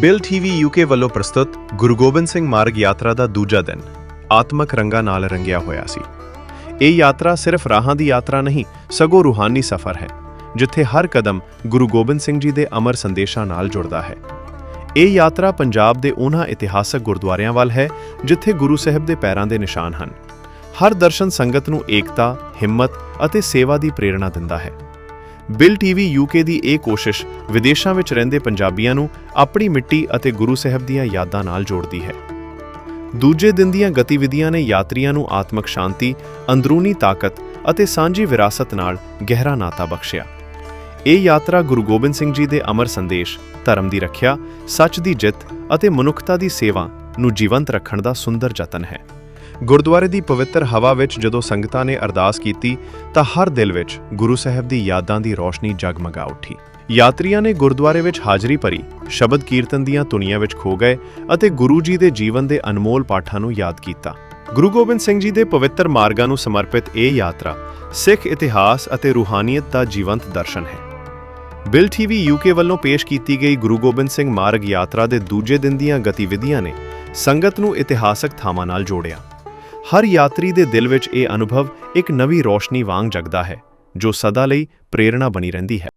Bill TV UK ਵੱਲੋਂ ਪ੍ਰਸਤੁਤ ਗੁਰੂ ਗੋਬਿੰਦ ਸਿੰਘ ਮਾਰਗ ਯਾਤਰਾ ਦਾ ਦੂਜਾ ਦਿਨ ਆਤਮਕ ਰੰਗਾਂ ਨਾਲ ਰੰਗਿਆ ਹੋਇਆ ਸੀ। ਇਹ ਯਾਤਰਾ ਸਿਰਫ ਰਾਹਾਂ ਦੀ ਯਾਤਰਾ ਨਹੀਂ, ਸਗੋਂ ਰੂਹਾਨੀ ਸਫ਼ਰ ਹੈ, ਜਿੱਥੇ ਹਰ ਕਦਮ ਗੁਰੂ ਗੋਬਿੰਦ ਸਿੰਘ ਜੀ ਦੇ ਅਮਰ ਸੰਦੇਸ਼ਾਂ ਨਾਲ ਜੁੜਦਾ ਹੈ। ਇਹ ਯਾਤਰਾ ਪੰਜਾਬ ਦੇ ਉਹਨਾਂ ਇਤਿਹਾਸਕ ਗੁਰਦੁਆਰਿਆਂ ਵੱਲ ਹੈ, ਜਿੱਥੇ ਗੁਰੂ ਸਾਹਿਬ ਦੇ ਪੈਰਾਂ ਦੇ ਨਿਸ਼ਾਨ ਹਨ। ਹਰ ਦਰਸ਼ਨ ਸੰਗਤ ਨੂੰ ਏਕਤਾ, ਹਿੰਮਤ ਅਤੇ ਸੇਵਾ ਦੀ ਪ੍ਰੇਰਣਾ ਦਿੰਦਾ ਹੈ। ਬਿਲ ਟੀਵੀ ਯੂਕੇ ਦੀ ਇਹ ਕੋਸ਼ਿਸ਼ ਵਿਦੇਸ਼ਾਂ ਵਿੱਚ ਰਹਿੰਦੇ ਪੰਜਾਬੀਆਂ ਨੂੰ ਆਪਣੀ ਮਿੱਟੀ ਅਤੇ ਗੁਰੂ ਸਾਹਿਬ ਦੀਆਂ ਯਾਦਾਂ ਨਾਲ ਜੋੜਦੀ ਹੈ। ਦੂਜੇ ਦਿਨ ਦੀਆਂ ਗਤੀਵਿਧੀਆਂ ਨੇ ਯਾਤਰੀਆਂ ਨੂੰ ਆਤਮਿਕ ਸ਼ਾਂਤੀ, ਅੰਦਰੂਨੀ ਤਾਕਤ ਅਤੇ ਸਾਂਝੀ ਵਿਰਾਸਤ ਨਾਲ ਗਹਿਰਾ ਨਾਤਾ ਬਖਸ਼ਿਆ। ਇਹ ਯਾਤਰਾ ਗੁਰੂ ਗੋਬਿੰਦ ਸਿੰਘ ਜੀ ਦੇ ਅਮਰ ਸੰਦੇਸ਼, ਧਰਮ ਦੀ ਰੱਖਿਆ, ਸੱਚ ਦੀ ਜਿੱਤ ਅਤੇ ਮਨੁੱਖਤਾ ਦੀ ਸੇਵਾ ਨੂੰ ਜੀਵੰਤ ਰੱਖਣ ਦਾ ਸੁੰਦਰ ਯਤਨ ਹੈ। ਗੁਰਦੁਆਰੇ ਦੀ ਪਵਿੱਤਰ ਹਵਾ ਵਿੱਚ ਜਦੋਂ ਸੰਗਤਾਂ ਨੇ ਅਰਦਾਸ ਕੀਤੀ, ਤਾਂ ਹਰ ਦਿਲ ਵਿੱਚ ਗੁਰੂ ਸਾਹਿਬ ਦੀ ਯਾਦਾਂ ਦੀ ਰੋਸ਼ਨੀ ਜਗਮਗਾ ਉੱਠੀ। ਯਾਤਰੀਆਂ ਨੇ ਗੁਰਦੁਆਰੇ ਵਿੱਚ ਹਾਜ਼ਰੀ ਭਰੀ, ਸ਼ਬਦ ਕੀਰਤਨ ਦੀਆਂ ਧੁਨੀਆਂ ਵਿੱਚ ਖੋ ਗਏ ਅਤੇ ਗੁਰੂ ਜੀ ਦੇ ਜੀਵਨ ਦੇ ਅਨਮੋਲ ਪਾਠਾਂ ਨੂੰ ਯਾਦ ਕੀਤਾ। ਗੁਰੂ ਗੋਬਿੰਦ ਸਿੰਘ ਜੀ ਦੇ ਪਵਿੱਤਰ ਮਾਰਗਾਂ ਨੂੰ ਸਮਰਪਿਤ ਇਹ ਯਾਤਰਾ ਸਿੱਖ ਇਤਿਹਾਸ ਅਤੇ ਰੂਹਾਨੀਅਤ ਦਾ ਜੀਵੰਤ ਦਰਸ਼ਨ ਹੈ। ਬਿਲ ਟੀਵੀ ਯੂਕੇ ਵੱਲੋਂ ਪੇਸ਼ ਕੀਤੀ ਗਈ ਗੁਰੂ ਗੋਬਿੰਦ ਸਿੰਘ ਮਾਰਗ ਯਾਤਰਾ ਦੇ ਦੂਜੇ ਦਿਨ ਦੀਆਂ ਗਤੀਵਿਧੀਆਂ ਨੇ ਸੰਗਤ ਨੂੰ ਇਤਿਹਾਸਕ ਥਾਵਾਂ ਨਾਲ ਜੋੜਿਆ। ਹਰ ਯਾਤਰੀ ਦੇ ਦਿਲ ਵਿੱਚ ਇਹ ਅਨੁਭਵ ਇੱਕ ਨਵੀਂ ਰੋਸ਼ਨੀ ਵਾਂਗ ਜਗਦਾ ਹੈ, ਜੋ ਸਦਾ ਲਈ ਪ੍ਰੇਰਣਾ ਬਣੀ ਰਹਿੰਦੀ ਹੈ।